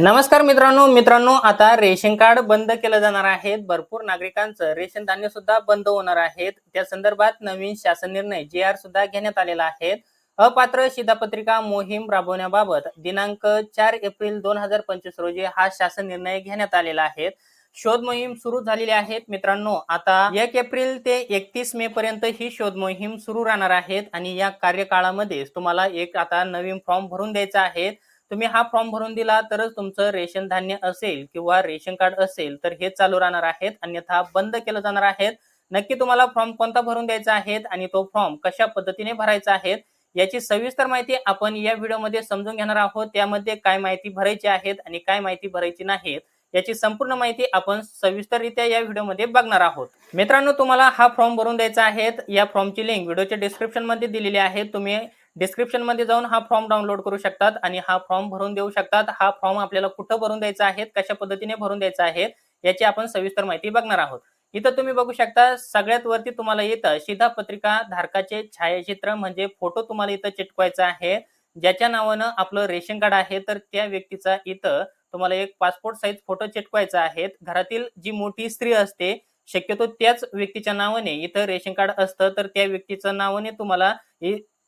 नमस्कार मित्रांनो मित्रांनो आता रेशन कार्ड बंद केलं जाणार आहे. भरपूर नागरिकांचं रेशन धान्य सुद्धा बंद होणार आहेत. त्या संदर्भात नवीन शासन निर्णय जे आर सुद्धा घेण्यात आलेला आहे. अपात्र शिधापत्रिका मोहीम राबवण्याबाबत दिनांक चार एप्रिल दोन हजार पंचवीस रोजी हा शासन निर्णय घेण्यात आलेला आहे. शोध मोहीम सुरू झालेली आहेत मित्रांनो आता एक एप्रिल ते एकतीस मे पर्यंत ही शोध मोहीम सुरू राहणार आहेत. आणि या कार्यकाळामध्ये तुम्हाला एक आता नवीन फॉर्म भरून द्यायचा आहे. तुम्ही हा फॉर्म भरून दिला तरच तुमचं रेशन धान्य असेल किंवा रेशन कार्ड असेल तर हे चालू राहणार आहेत. अन्यथा बंद केलं जाणार आहेत. नक्की तुम्हाला फॉर्म कोणता भरून द्यायचा आहे आणि तो फॉर्म कशा पद्धतीने भरायचा आहे याची सविस्तर माहिती आपण या व्हिडिओमध्ये समजून घेणार आहोत. त्यामध्ये काय माहिती भरायची आहेत आणि काय माहिती भरायची नाहीत याची संपूर्ण माहिती आपण सविस्तररित्या या व्हिडिओमध्ये बघणार आहोत. मित्रांनो तुम्हाला हा फॉर्म भरून द्यायचा आहे या फॉर्मची लिंक व्हिडिओच्या डिस्क्रिप्शनमध्ये दिलेली आहे. तुम्ही डिस्क्रिप्शनमध्ये जाऊन हा फॉर्म डाउनलोड करू शकतात आणि हा फॉर्म भरून देऊ शकतात. हा फॉर्म आपल्याला कुठं भरून द्यायचा आहे कशा पद्धतीने भरून द्यायचा आहे याची आपण सविस्तर माहिती बघणार आहोत. इथं तुम्ही बघू शकता सगळ्यात वरती तुम्हाला येतं शिधापत्रिका धारकाचे छायाचित्र म्हणजे फोटो तुम्हाला इथं चिटकवायचा आहे. ज्याच्या नावानं आपलं रेशन कार्ड आहे तर त्या व्यक्तीचा इथं तुम्हाला एक पासपोर्ट साईज फोटो चिटकवायचा आहे. घरातील जी मोठी स्त्री असते शक्यतो त्याच व्यक्तीच्या नावाने इथं रेशन कार्ड असतं तर त्या व्यक्तीच्या नावाने तुम्हाला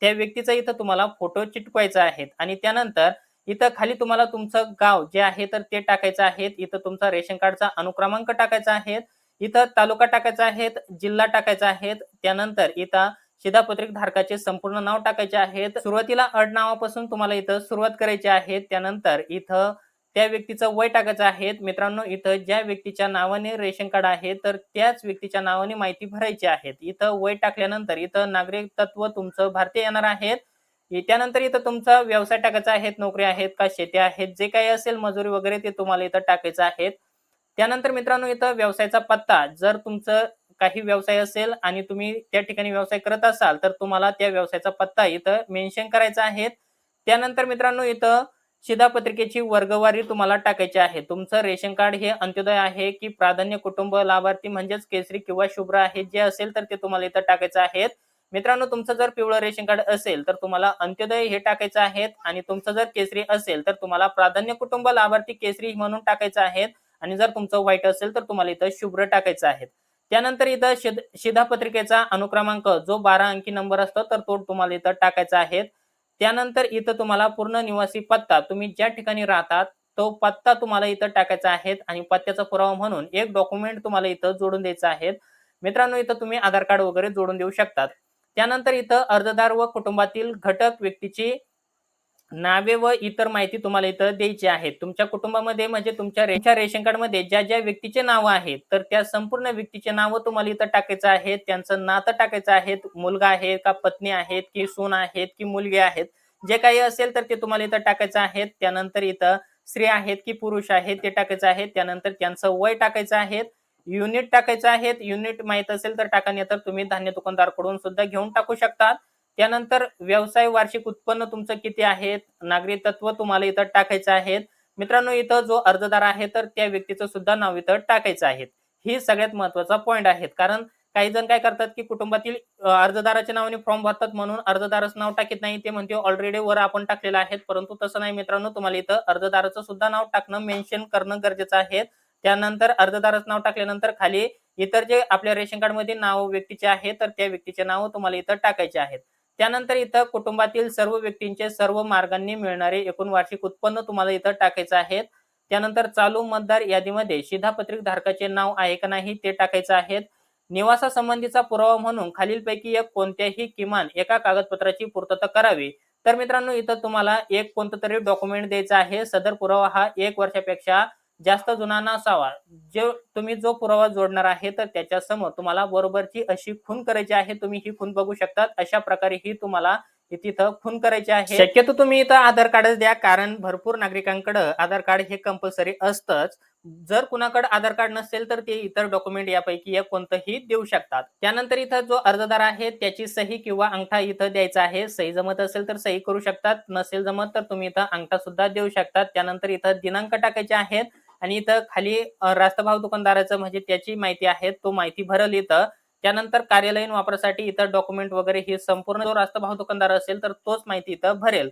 त्या व्यक्तीचा इथं तुम्हाला फोटो चिटकवायचा आहे आणि त्यानंतर इथं खाली तुम्हाला तुमचं गाव जे आहे तर ते टाकायचं आहे इथं तुमचा रेशन कार्डचा अनुक्रमांक टाकायचा आहे इथं तालुका टाकायचा आहे जिल्हा टाकायचा आहे त्यानंतर इथं शिधापत्रिक धारकाचे संपूर्ण नाव टाकायचे आहेत. सुरुवातीला अडनावापासून तुम्हाला इथं सुरुवात करायची आहे. त्यानंतर इथं त्या व्यक्तीचं वय टाकायचं आहे. मित्रांनो इथं ज्या व्यक्तीच्या नावाने रेशन कार्ड आहे तर त्याच व्यक्तीच्या नावाने माहिती भरायची आहे. इथं वय टाकल्यानंतर इथं नागरिक तत्व तुमचं भारतीय येणार आहेत. त्यानंतर इथं तुमचा व्यवसाय टाकायचा आहेत नोकरी आहेत का शेती आहेत जे काही असेल मजुरी वगैरे ते तुम्हाला इथं टाकायचं आहेत. त्यानंतर मित्रांनो इथं व्यवसायाचा पत्ता जर तुमचं काही व्यवसाय असेल आणि तुम्ही त्या ठिकाणी व्यवसाय करत असाल तर तुम्हाला त्या व्यवसायाचा पत्ता इथं मेन्शन करायचा आहे. त्यानंतर मित्रांनो इथं शिधापत्रिकेची वर्गवारी तुम्हाला टाकायची आहे. तुमचं रेशन कार्ड हे अंत्योदय आहे की प्राधान्य कुटुंब लाभार्थी म्हणजेच केसरी किंवा शुभ्र आहे. जे असेल तर ते तुम्हाला इथं टाकायचं आहे. मित्रांनो तुमचं जर पिवळं रेशन कार्ड असेल तर तुम्हाला अंत्योदय हे टाकायचं आहे. आणि तुमचं जर केसरी असेल तर तुम्हाला प्राधान्य कुटुंब लाभार्थी केसरी म्हणून टाकायचं आहे. आणि जर तुमचं व्हाईट असेल तर तुम्हाला इथं शुभ्र टाकायचं आहे. त्यानंतर इथं शिध शिधापत्रिकेचा अनुक्रमांक जो बारा अंकी नंबर असतो तर तो तुम्हाला इथं टाकायचा आहे. त्यानंतर इथं तुम्हाला पूर्ण निवासी पत्ता तुम्ही ज्या ठिकाणी राहतात तो पत्ता तुम्हाला इथं टाकायचा आहे आणि पत्त्याचा पुरावा म्हणून एक डॉक्युमेंट तुम्हाला इथं जोडून द्यायचं आहे मित्रांनो इथं तुम्ही आधार कार्ड वगैरे जोडून देऊ शकतात. त्यानंतर इथं अर्जदार व कुटुंबातील घटक व्यक्तीची नावे व इतर माहिती तुम्हाला इथं द्यायची आहे तुमच्या कुटुंबामध्ये म्हणजे तुमच्या रेच्या रेशन कार्डमध्ये ज्या ज्या व्यक्तीचे नाव आहेत तर त्या संपूर्ण व्यक्तीचे नाव तुम्हाला इथं टाकायचं आहे त्यांचं नातं टाकायचं आहे मुलगा आहे का पत्नी आहेत की सून आहेत की मुलगी आहेत. जे काही असेल तर ते तुम्हाला इथं टाकायचं आहे त्यानंतर इथं स्त्री आहेत की पुरुष आहेत ते टाकायचं आहे त्यानंतर त्यांचं वय टाकायचं आहे युनिट टाकायचं आहे युनिट माहीत असेल तर टाका नाही तर तुम्ही धान्य दुकानदारकडून सुद्धा घेऊन टाकू शकतात. त्यानंतर व्यवसाय वार्षिक उत्पन्न तुमचं किती आहे नागरिकत्व तत्व तुम्हाला इथं टाकायचं आहे मित्रांनो इथं जो अर्जदार आहे तर त्या व्यक्तीचं सुद्धा नाव इथं टाकायचं आहे. ही सगळ्यात महत्त्वाचा पॉईंट आहे. कारण काही जण काय करतात की कुटुंबातील अर्जदाराच्या नावाने फॉर्म भरतात म्हणून अर्जदाराचं नाव टाकत नाही. ते म्हणते ऑलरेडी वर आपण टाकलेलं आहे परंतु तसं नाही मित्रांनो तुम्हाला इथं अर्जदाराचं सुद्धा नाव टाकणं मेन्शन करणं गरजेचं आहे. त्यानंतर अर्जदारच नाव टाकल्यानंतर खाली इतर जे आपल्या रेशन कार्डमध्ये नाव व्यक्तीचे आहे तर त्या व्यक्तीचे नाव तुम्हाला इथं टाकायचे आहेत. त्यानंतर इथं कुटुंबातील सर्व व्यक्तींचे सर्व मार्गांनी मिळणारे एकूण वार्षिक उत्पन्न तुम्हाला इथं टाकायचं आहे त्यानंतर चालू मतदार यादीमध्ये शिधापत्रिक धारकाचे नाव आहे का नाही ते टाकायचं आहे निवासासंबंधीचा पुरावा म्हणून खालीलपैकी एक कोणत्याही किमान एका कागदपत्राची पूर्तता करावी. तर मित्रांनो इथं तुम्हाला एक कोणतं तरी डॉक्युमेंट द्यायचं आहे. सदर पुरावा हा एक वर्षापेक्षा जास्त जुना नसावा. जे तुम्ही जो पुरावा जोडणार आहे तर त्याच्यासमोर तुम्हाला बरोबरची अशी खून करायची आहे तुम्ही ही खून बघू शकतात. अशा प्रकारे ही तुम्हाला तिथं खून करायची आहे. शक्यतो तुम्ही इथं आधार कार्डच द्या कारण भरपूर नागरिकांकडे आधार कार्ड हे कंपल्सरी असतंच. जर कुणाकडे आधार कार्ड नसेल तर ते इतर डॉक्युमेंट यापैकी एक कोणतंही देऊ शकतात. त्यानंतर इथं जो अर्जदार आहे त्याची सही किंवा अंगठा इथं द्यायचा आहे. सही जमत असेल तर सही करू शकतात. नसेल जमत तर तुम्ही इथं अंगठा सुद्धा देऊ शकतात. त्यानंतर इथं दिनांक टाकायचे आहेत. आणि इथं खाली रास्तभाव दुकानदाराचं म्हणजे त्याची माहिती आहे तो माहिती भरल इथं. त्यानंतर कार्यालयीन वापरासाठी इतर डॉक्युमेंट वगैरे हे संपूर्ण जो रास्तभाव दुकानदार असेल तर तोच माहिती इथं भरेल.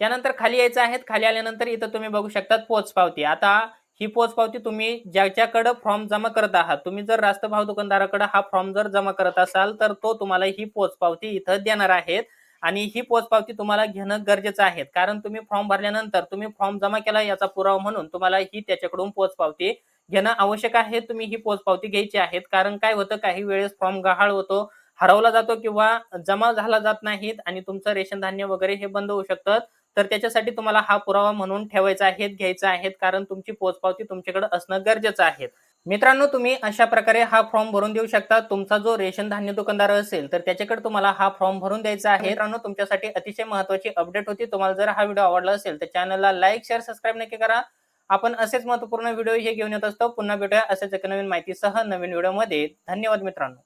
त्यानंतर खाली यायचं आहे खाली आल्यानंतर इथं तुम्ही बघू शकतात पोचपावती आता ही पोचपावती तुम्ही ज्याच्याकडे फॉर्म जमा करत आहात तुम्ही जर रास्त भाव दुकानदाराकडे हा फॉर्म जर जमा करत असाल तर तो तुम्हाला ही पोचपावती इथं देणार आहेत. आणि ही पोचपावती तुम्हाला घेणं गरजेचं आहे. कारण तुम्ही फॉर्म भरल्यानंतर तुम्ही फॉर्म जमा केला याचा पुरावा म्हणून तुम्हाला ही त्याच्याकडून पोचपावती घेणं आवश्यक आहे. तुम्ही ही पोचपावती घ्यायची आहेत. कारण काय होतं काही वेळेस फॉर्म गहाळ होतो हरवला जातो किंवा जमा झाला जात नाहीत आणि तुमचं रेशन धान्य वगैरे हे बंद होऊ शकतं. तर त्याच्यासाठी तुम्हाला हा पुरावा म्हणून ठेवायचा आहे घ्यायचा आहे कारण तुमची पोचपावती तुमच्याकडे असणं गरजेचं आहे. मित्रांनो तुम्ही अशा प्रकारे हा फॉर्म भरून देऊ शकता. तुमचा जो रेशन धान्य दुकानदार असेल तर त्याच्याकडे तुम्हाला हा फॉर्म भरून द्यायचा आहे. मित्रांनो तुमच्यासाठी अतिशय महत्वाची अपडेट होती. तुम्हाला जर हा व्हिडिओ आवडला असेल तर चॅनलला लाईक शेअर सबस्क्राईब नक्की करा. आपण असेच महत्त्वपूर्ण व्हिडिओ हे घेऊन येत असतो. पुन्हा भेटूया असेच एक नवीन माहितीसह नवीन व्हिडिओमध्ये धन्यवाद मित्रांनो.